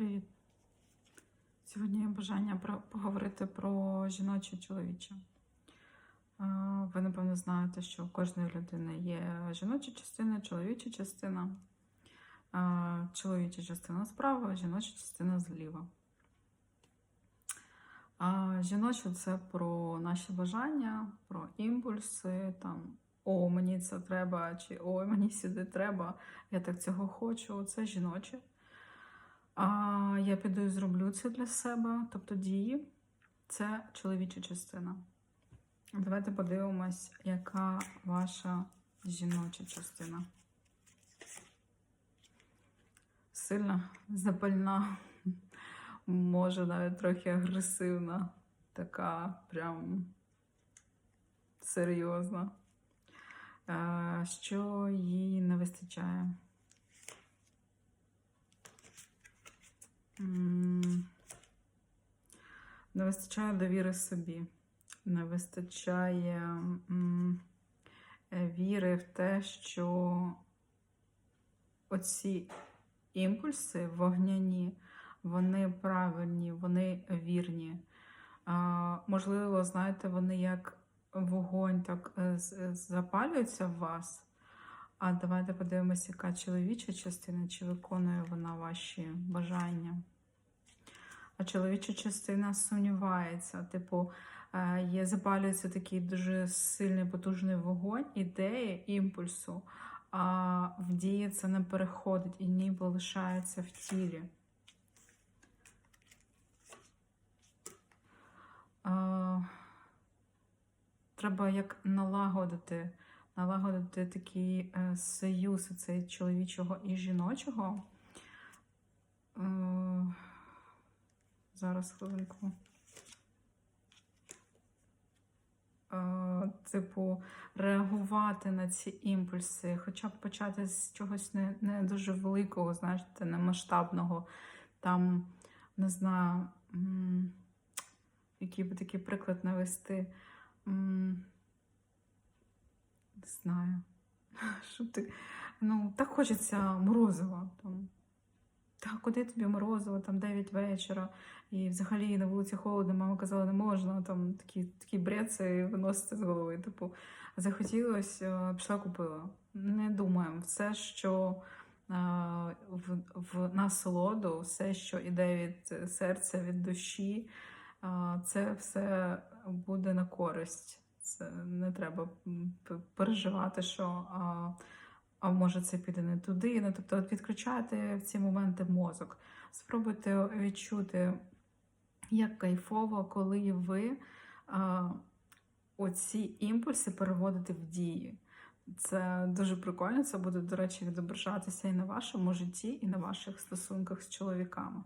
привіт! Сьогодні є бажання поговорити про жіноче чоловіче. Ви, напевно, знаєте, що у кожної людини є жіноча частина, чоловіча частина. Чоловіча частина справа, жіноча частина зліва. Жіноче це про наші бажання, про імпульси, там, о, мені це треба, чи ой, мені сюди треба, я так цього хочу. Це жіноче. А я піду і зроблю це для себе, тобто дії це чоловіча частина. Давайте подивимось, яка ваша жіноча частина. Сильна, запальна, може навіть трохи агресивна, така прям серйозна. Е, Що їй не вистачає? Не вистачає довіри собі. Не вистачає віри в те, що оці імпульси вогняні, вони правильні, вони вірні. Можливо, знаєте, вони як вогонь так е, запалюються в вас. А давайте подивимося, яка чоловіча частина, чи виконує вона ваші бажання. А чоловіча частина сумнівається. Типу, е, є, запалюється такий дуже сильний потужний вогонь ідеї, імпульсу, а в дії це не переходить і ніби лишається в тілі. Е, Треба як налагодити налагодити такий е, союз цей чоловічого і жіночого. Е, зараз хвилинку. Типу, реагувати на ці імпульси, хоча б почати з чогось не, не дуже великого, знаєте, не масштабного. Там, не знаю, який би такий приклад навести. Не знаю. Що ти? Ну, так хочеться морозива. Там. Та куди тобі морозиво, там 9 вечора, і взагалі на вулиці холодно, мама казала, не можна, там такий бред це виносити з голови. Типу, захотілося, пішла купила. Не думаємо, все, що е, в, в насолоду, все, що іде від серця, від душі, е, це все буде на користь. Це не треба переживати, що а, а може це піде не туди. Ну, тобто от відключайте в ці моменти мозок. Спробуйте відчути, як кайфово, коли ви а, оці імпульси переводите в дії. Це дуже прикольно. Це буде, до речі, відображатися і на вашому житті, і на ваших стосунках з чоловіками.